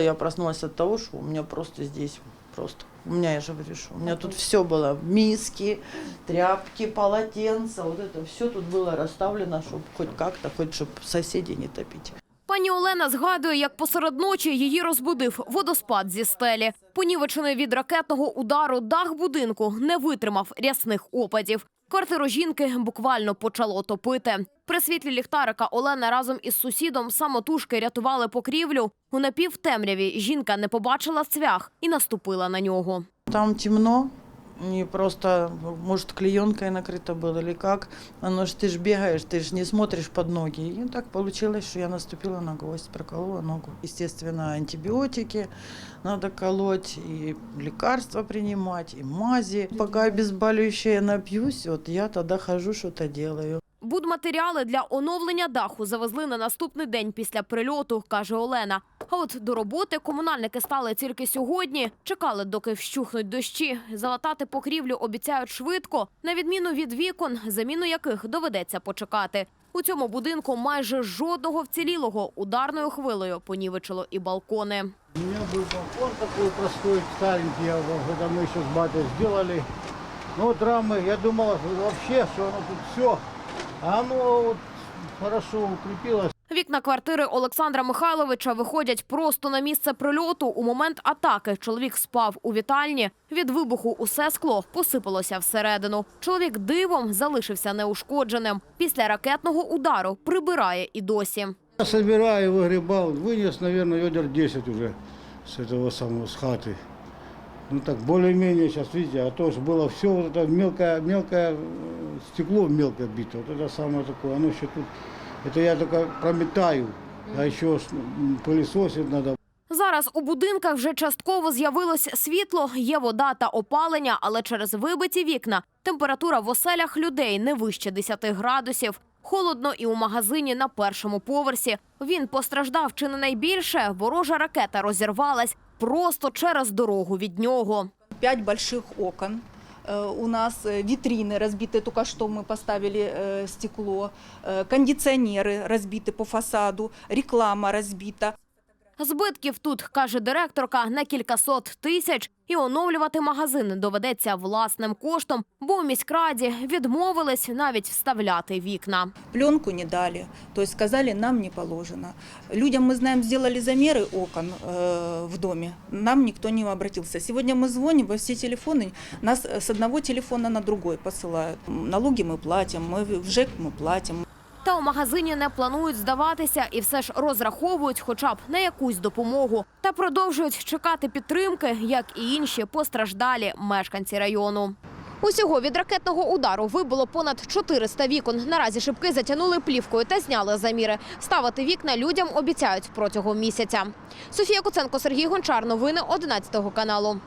Я проснулась от того, что у меня просто здесь, просто, у меня, я же говорю, что у меня тут все было, миски, тряпки, полотенца, вот это все тут было расставлено, чтобы хоть как-то, хоть чтобы соседей не топить. Пані Олена згадує, як посеред ночі її розбудив водоспад зі стелі. Понівечений від ракетного удару дах будинку не витримав рясних опадів. Квартиру жінки буквально почало топити. При світлі ліхтарика Олена разом із сусідом самотужки рятували покрівлю. У напівтемряві жінка не побачила цвях і наступила на нього. Там темно, не просто, может, клеенкой накрыто было или как. Оно ж ты ж бегаешь, ты ж не смотришь под ноги. И так получилось, что я наступила на гвоздь, проколола ногу. Естественно, антибиотики надо колоть, и лекарства принимать, и мази. Пока обезболивающее напьюсь, вот я тогда хожу, что-то делаю. Будматеріали для оновлення даху завезли на наступний день після прильоту, каже Олена. А от до роботи комунальники стали тільки сьогодні. Чекали, доки вщухнуть дощі. Залатати покрівлю обіцяють швидко, на відміну від вікон, заміну яких доведеться почекати. У цьому будинку майже жодного вцілілого ударною хвилею понівечило і балкони. У меня был балкон такой простой, старенький, я его когда мы еще с батей сделали. Ну вот рамы, я думал вообще, что оно тут все, а оно вот хорошо укрепилось. Вікна квартири Олександра Михайловича виходять просто на місце прильоту. У момент атаки чоловік спав у вітальні. Від вибуху усе скло посипалося всередину. Чоловік дивом залишився неушкодженим. Після ракетного удару прибирає і досі. Я собираю, выгребал, вынес, наверное, ведер 10 уже с этого самого, с хаты. Ну так, более-менее сейчас, видите, а то ж было все вот это мелкое, мелкое э, стекло мелко бито, вот это самое такое, оно еще тут, это я только прометаю, а еще ж, м, пылесосить надо. Зараз у будинках вже частково з'явилось світло, є вода та опалення, але через вибиті вікна температура в оселях людей не вище 10 градусів. Холодно і у магазині на першому поверсі. Він постраждав чи не найбільше. Ворожа ракета розірвалась просто через дорогу від нього. Пять больших окон. Э, У нас э, витрины разбиты, только что мы поставили э, стекло, Э, кондиционеры разбиты по фасаду, реклама разбита. Збитків тут, каже директорка, на кількасот тисяч. І оновлювати магазин доведеться власним коштом, бо у міськраді відмовились навіть вставляти вікна. Пленку не дали, то есть сказали, нам не положено. Людям, мы знаем, сделали замеры окон э, в доме, нам никто не обратился. Сегодня мы звоним во все телефоны, нас э, с одного телефона на другой посылают. Налоги мы платим, мы в ЖЭК мы платим, Та у магазині не планують здаватися і все ж розраховують хоча б на якусь допомогу. Та продовжують чекати підтримки, як і інші постраждалі мешканці району. Усього від ракетного удару вибуло понад 400 вікон. Наразі шибки затягнули плівкою та зняли заміри. Ставити вікна людям обіцяють протягом місяця. Софія Куценко, Сергій Гончар. Новини 11 каналу.